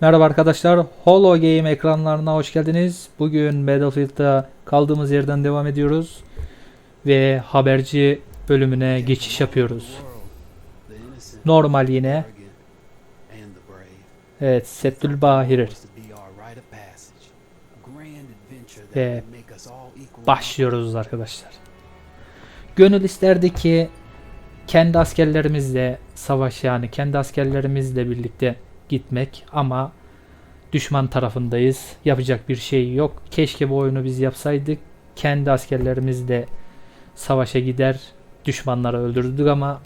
Merhaba arkadaşlar, Holo Game ekranlarına hoş geldiniz. Bugün Battlefield'da kaldığımız yerden devam ediyoruz. Ve haberci bölümüne geçiş yapıyoruz. Normal yine. Evet, Settül Bahir. Ve başlıyoruz arkadaşlar. Gönül isterdi ki kendi askerlerimizle savaş yani kendi askerlerimizle birlikte gitmek ama düşman tarafındayız. Yapacak bir şey yok. Keşke bu oyunu biz yapsaydık. Kendi askerlerimizle savaşa gider düşmanları öldürdük ama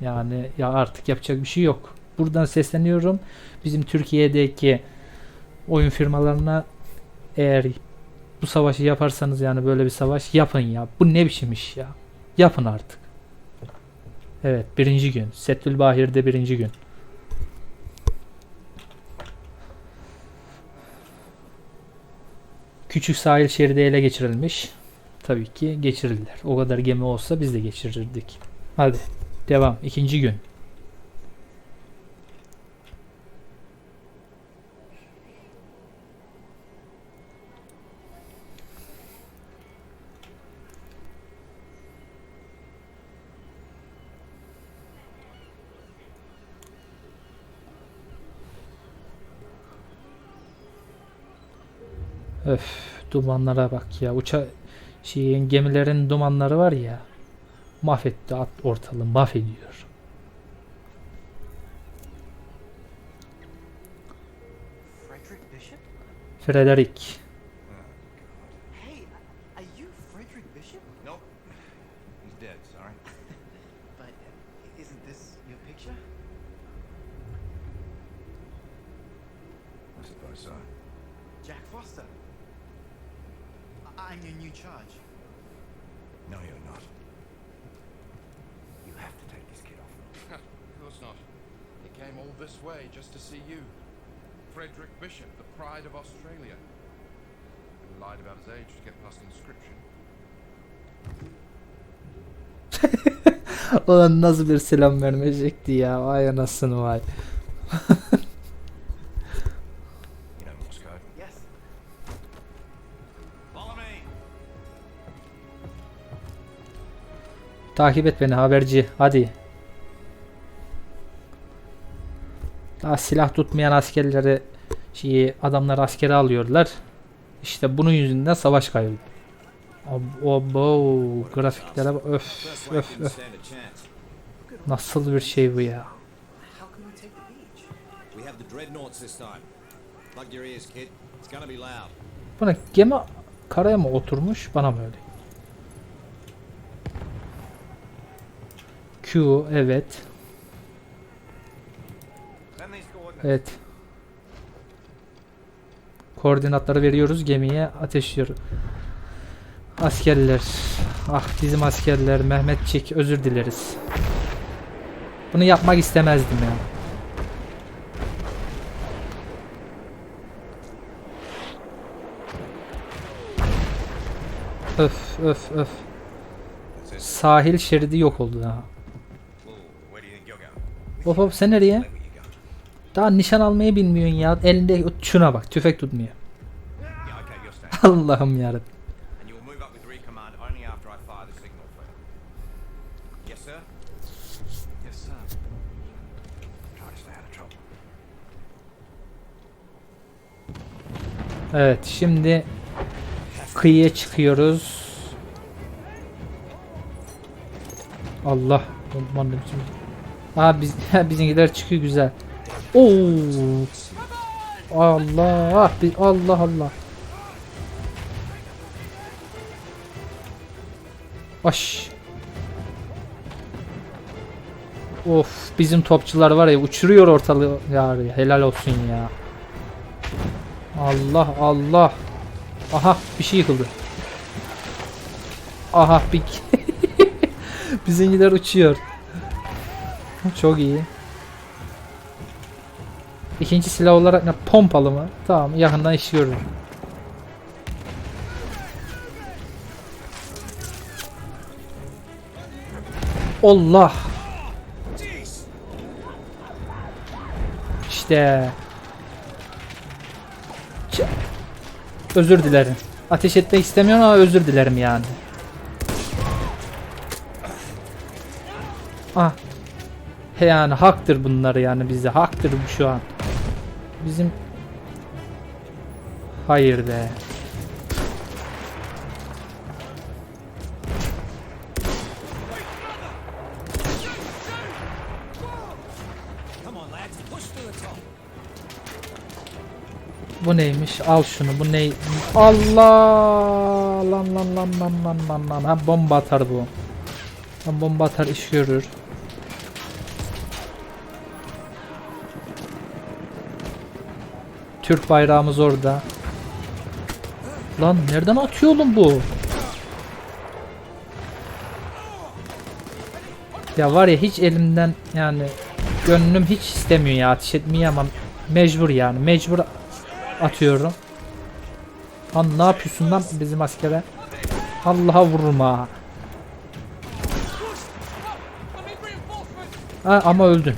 yani ya artık yapacak bir şey yok. Buradan sesleniyorum. Bizim Türkiye'deki oyun firmalarına eğer bu savaşı yaparsanız yani böyle bir savaş yapın ya. Bu ne biçim iş ya. Yapın artık. Evet birinci gün. Settül Bahir'de birinci gün. Küçük sahil şeridi ele geçirilmiş. Tabii ki geçirirler. O kadar gemi olsa biz de geçirirdik. Hadi devam. İkinci gün. Öf dumanlara bak ya. Uça şeyin gemilerin dumanları var ya. Mahvetti at ortalığı mahvediyor. Frederick you. Frederick Bishop, the pride of Australia. He lied about his age to get past conscription. Ulan nasıl bir selam vermeyecekti ya. Vay anasını vay. You know Morse code. Yes. Follow me. Takip et beni haberci. Hadi. Daha silah tutmayan askerleri şeyi adamlar askere alıyorlar. İşte bunun yüzünden savaş kaybediyor. Abo grafiklere bak. öf öf öf. Nasıl bir şey bu ya? How can we take the beach? We have the dreadnoughts this time. Plug your ears, kid. It's gonna be loud. Bu ne? Gemi karaya mı oturmuş? Bana mı öyle? Q evet. Evet. Koordinatları veriyoruz gemiye ateşliyor. Askerler. Ah bizim askerler Mehmetçik özür dileriz. Bunu yapmak istemezdim ya. Öf öf öf. Sahil şeridi yok oldu going? Hop hop sen nereye? Daha nişan almayı bilmiyorsun ya. Elinde şuna bak tüfek tutmuyor. Allah'ım yarabbim. Evet şimdi kıyıya çıkıyoruz. Allah. Aman Aa biz bizimkiler çıkıyor güzel. Oo. Allah. bi- Allah Allah. Aş. Of bizim topçular var ya uçuruyor ortalığı ya helal olsun ya. Allah Allah. Aha bir şey yıkıldı. Aha bir Bizimkiler uçuyor. Çok iyi. İkinci silah olarak ne pompalı mı? Tamam yakından iş görürüm. Allah. İşte Özür dilerim. Ateş etmek istemiyorum ama özür dilerim yani. Ah. He yani haktır bunlar yani bize. Haktır şu an. Bizim Hayır top. Bu neymiş? Al şunu. Bu ney? Allah! Lan lan lan lan lan lan lan. Ha bomba atar bu. Ha bomba atar iş görür. Türk bayrağımız orada. Lan nereden atıyor oğlum bu? Ya var ya hiç elimden yani gönlüm hiç istemiyor ya ateş etmeyi ama mecbur yani mecbur atıyorum. Lan ne yapıyorsun lan bizim askere? Allah'a vurma. Ha, ama öldün.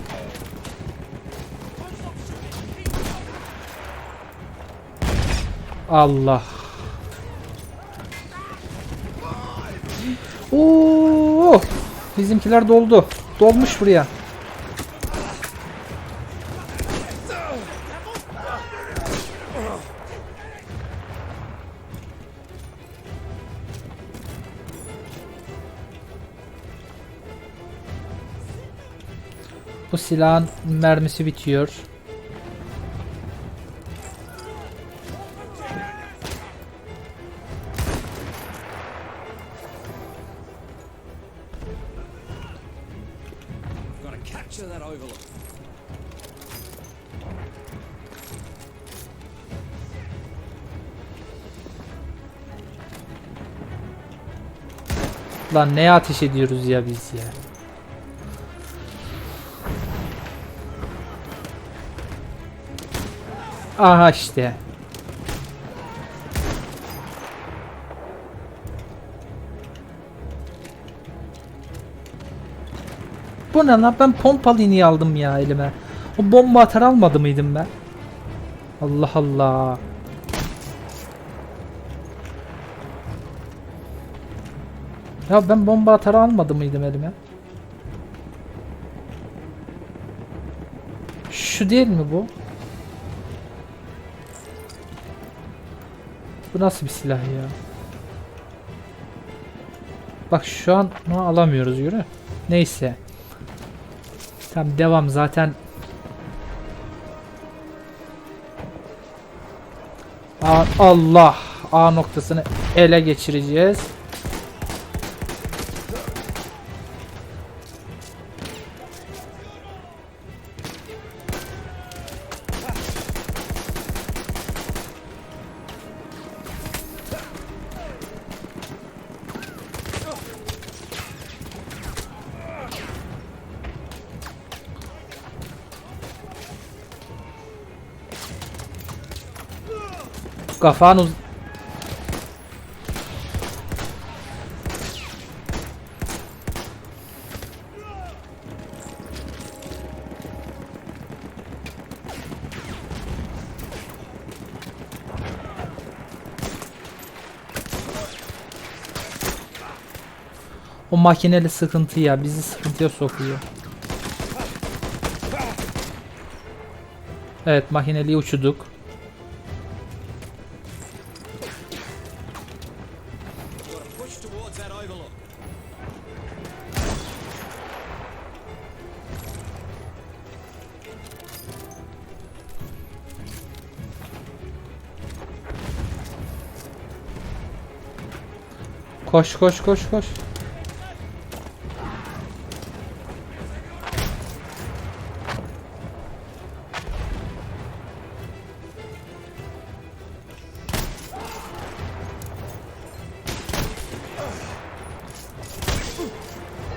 Allah. Oo! Bizimkiler doldu. Dolmuş buraya. Bu silahın mermisi bitiyor. Capture that overlook. Lan neye ateş ediyoruz ya biz ya? Aha işte. Bu ne lan ben pompalı iğneyi aldım ya elime. O bomba atar almadı mıydım ben? Allah Allah. Ya ben bomba atar almadı mıydım elime? Şu değil mi bu? Bu nasıl bir silah ya? Bak şu an alamıyoruz yürü. Neyse. Tamam devam zaten. A Allah A noktasını ele geçireceğiz. Kafan uz... O makineli sıkıntı ya bizi sıkıntıya sokuyor. Evet makineliyi uçuduk. Koş koş koş koş.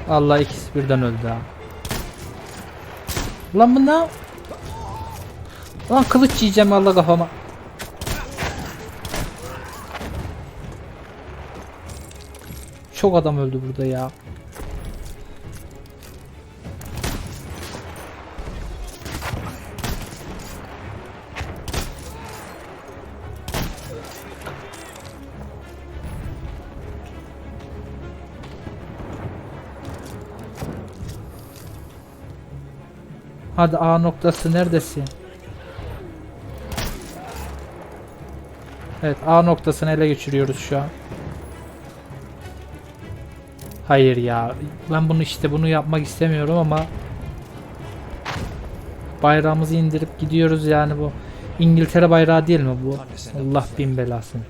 Allah ikisi birden öldü ha. Lan bu ne? Lan kılıç yiyeceğim Allah kafama. Çok adam öldü burada ya. Hadi A noktası neredesin? Evet A noktasını ele geçiriyoruz şu an. Hayır ya. Ben bunu işte bunu yapmak istemiyorum ama bayrağımızı indirip gidiyoruz yani bu. İngiltere bayrağı değil mi bu? Allah bin belasını.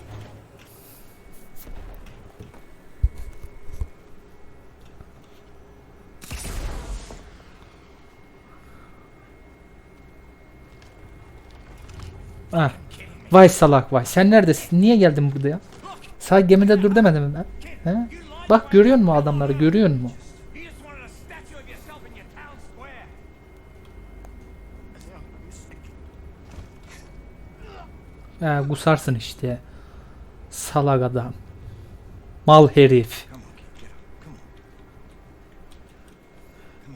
Ah. Vay salak vay. Sen neredesin? Niye geldin buraya? Sağ gemide dur demedim mi ben? He? Bak görüyor musun adamları? Görüyor musun? He, gusarsın işte. Salak adam. Mal herif.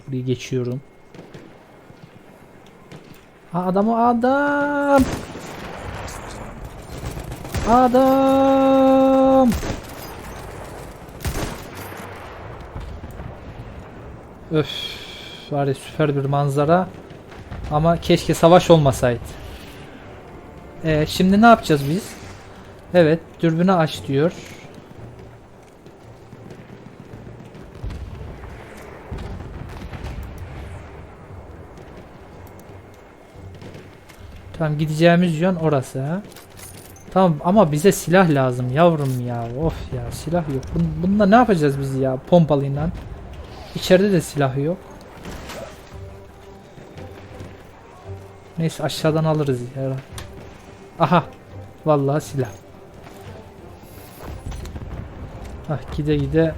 Burayı geçiyorum. Ha, adamı adam. Adam. Öf. Var ya süper bir manzara. Ama keşke savaş olmasaydı. Ee, şimdi ne yapacağız biz? Evet, dürbünü aç diyor. Tamam gideceğimiz yön orası ha. Tamam ama bize silah lazım yavrum ya. Of ya silah yok. Bun, bununla ne yapacağız biz ya pompalıyla? İçeride de silah yok. Neyse aşağıdan alırız ya. Aha. Vallahi silah. Ah gide gide.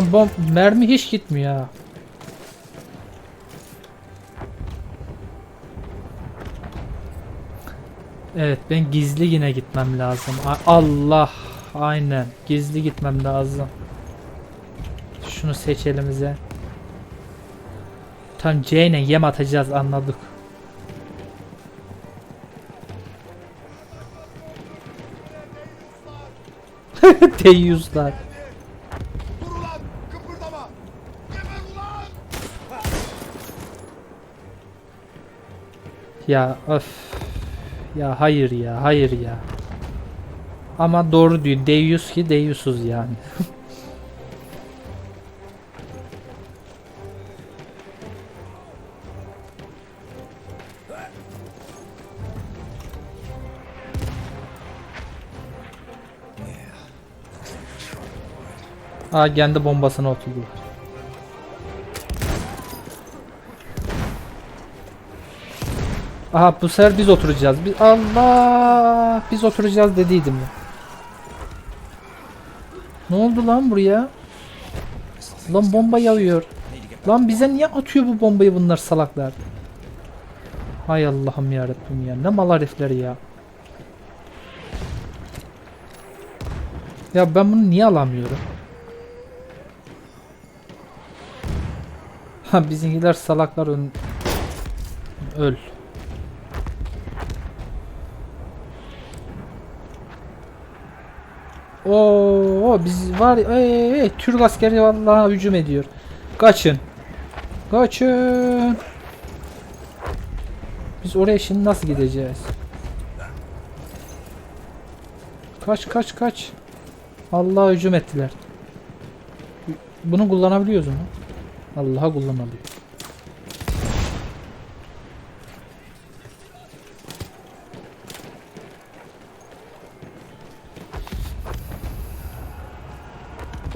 Lan bomb mermi hiç gitmiyor ha. Evet ben gizli yine gitmem lazım. Allah aynen gizli gitmem lazım. Şunu seç elimize. Tam C ile yem atacağız anladık. T100'lar. Ya öf. Ya hayır ya hayır ya. Ama doğru diyor. Deyyus ki deyyusuz yani. Aa kendi bombasına oturdular. Aha bu sefer biz oturacağız. Biz Allah biz oturacağız dediydim ya. Ne oldu lan buraya? Lan bomba yağıyor. Lan bize niye atıyor bu bombayı bunlar salaklar? Hay Allah'ım ya Rabbim ya. Ne mal herifler ya. Ya ben bunu niye alamıyorum? Ha bizimkiler salaklar ön... Öl. Oo biz var ey, Türk askeri vallahi hücum ediyor. Kaçın. Kaçın. Biz oraya şimdi nasıl gideceğiz? Kaç kaç kaç. Allah hücum ettiler. Bunu kullanabiliyoruz mu? Allah'a kullanabiliyor.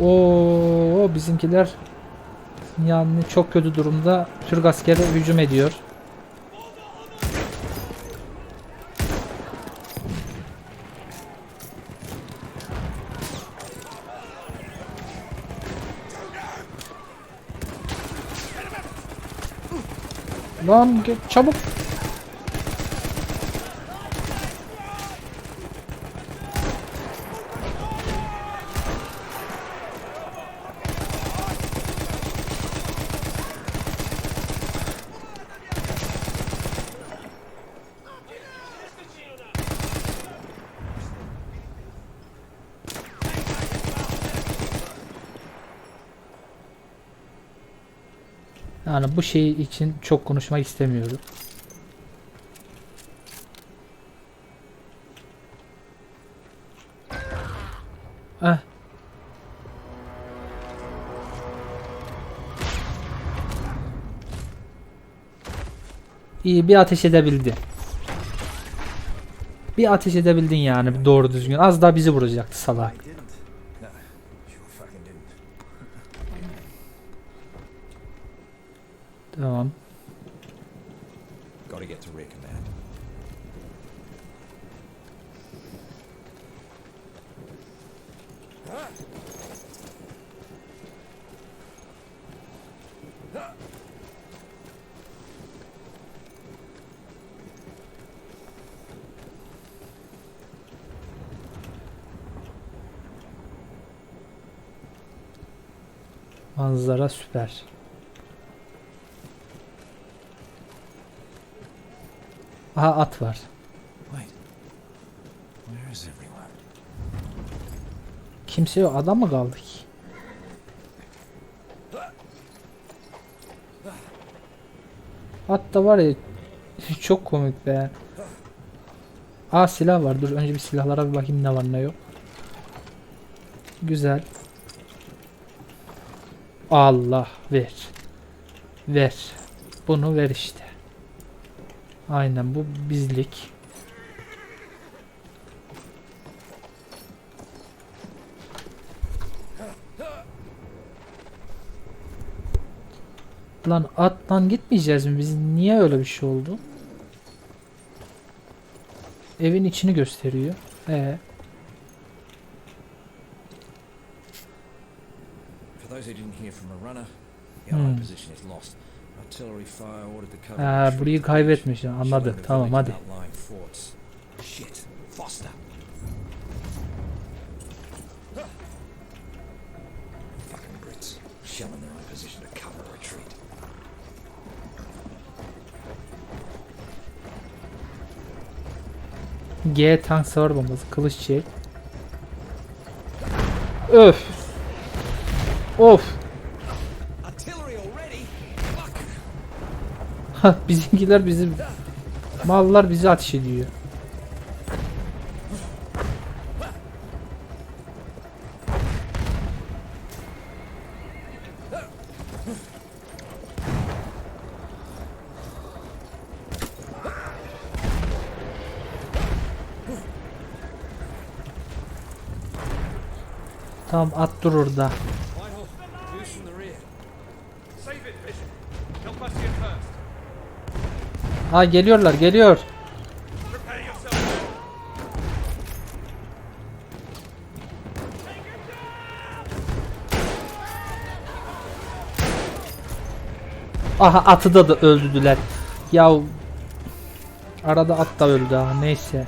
Oo bizimkiler yani çok kötü durumda. Türk askeri hücum ediyor. Lan çabuk. Yani bu şey için çok konuşmak istemiyorum. Eh. İyi bir ateş edebildi. Bir ateş edebildin yani doğru düzgün. Az daha bizi vuracaktı salak. Manzara süper. Aha at var. Kimse yok. Adam mı kaldı ki? At da var ya çok komik be. Aa silah var. Dur önce bir silahlara bir bakayım ne var ne yok. Güzel. Allah ver. Ver. Bunu ver işte. Aynen bu bizlik. Lan atlan gitmeyeceğiz mi? Biz niye öyle bir şey oldu? Evin içini gösteriyor. Ee, their own position to cover a retreat. G tank savar bombası. Kılıç çek. Öf. Of. Artillery already? Fuck. Ha, bizimkiler bizim mallar bizi ateş ediyor. Tamam at dur orada. Ha geliyorlar geliyor. Aha atı da, da öldürdüler. Ya arada at da öldü ha neyse.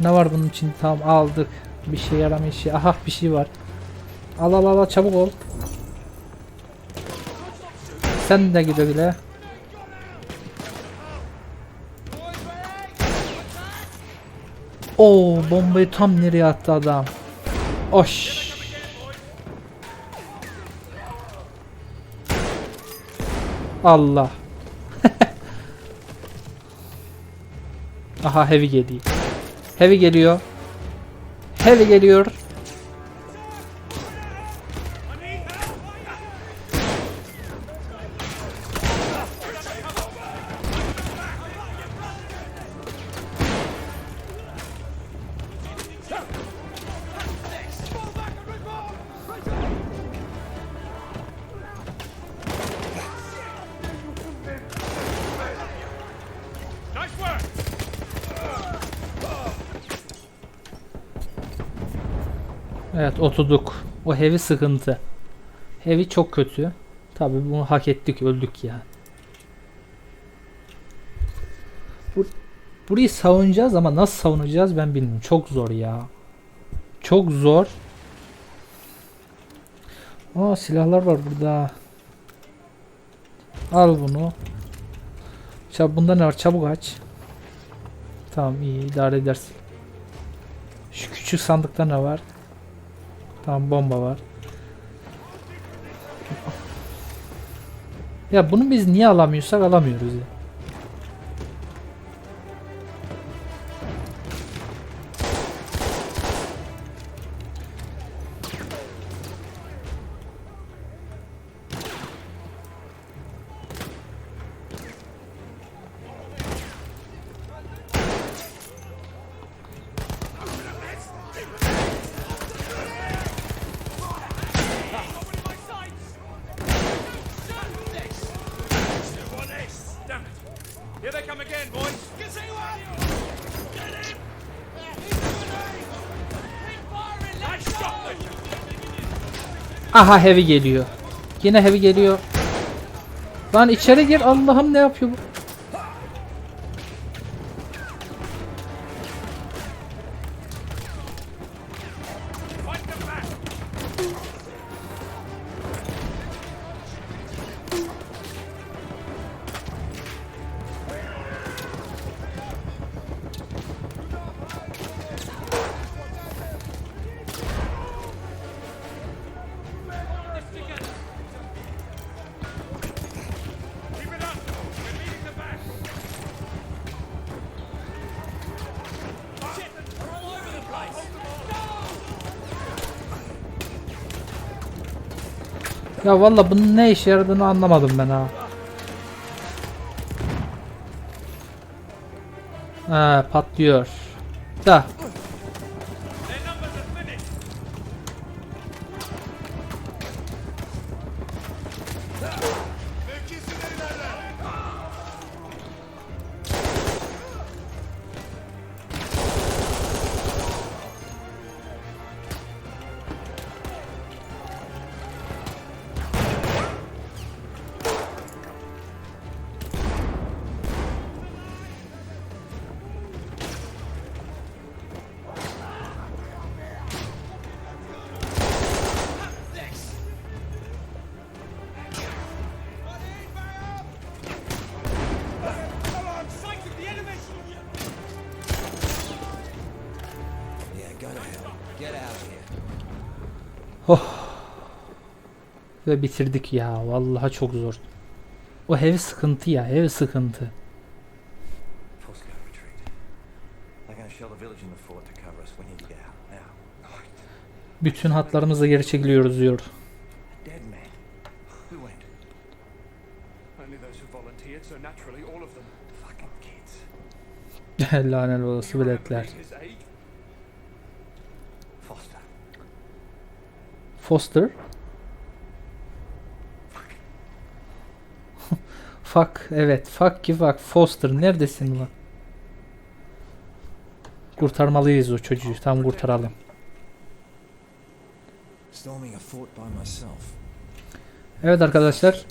Ne var bunun için tamam aldık. Bir şey yaramayan şey. Aha bir şey var. Al al al, çabuk ol. Sen de güle güle. Oo bombayı tam nereye attı adam. Oş. Allah. Aha heavy geliyor. Heavy geliyor. Heavy geliyor. Oturduk. O heavy sıkıntı. Heavy çok kötü. Tabi bunu hak ettik öldük ya. Bu, burayı savunacağız ama nasıl savunacağız ben bilmiyorum. Çok zor ya. Çok zor. Aa silahlar var burada. Al bunu. Çab bunda ne var? Çabuk aç. Tamam iyi idare edersin. Şu küçük sandıkta ne var? Tamam bomba var. Ya bunu biz niye alamıyorsak alamıyoruz ya. Aha heavy geliyor. Yine heavy geliyor. Lan içeri gir Allah'ım ne yapıyor bu? Ya valla bunun ne işe yaradığını anlamadım ben ha. Ha patlıyor. Da. Ve bitirdik ya. Vallahi çok zor. O heavy sıkıntı ya. Heavy sıkıntı. Bütün hatlarımızla geri çekiliyoruz diyor. Dead man. Who went? Only those who volunteered, so naturally all of them. Fucking kids. Lanet olası You remember biletler. being his age? Foster. Foster. Fuck evet fuck ki fuck Foster neredesin lan? Kurtarmalıyız o çocuğu tam kurtaralım. Evet arkadaşlar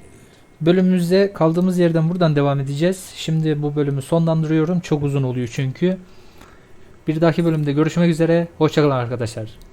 bölümümüzde kaldığımız yerden buradan devam edeceğiz. Şimdi bu bölümü sonlandırıyorum çok uzun oluyor çünkü. Bir dahaki bölümde görüşmek üzere hoşçakalın arkadaşlar.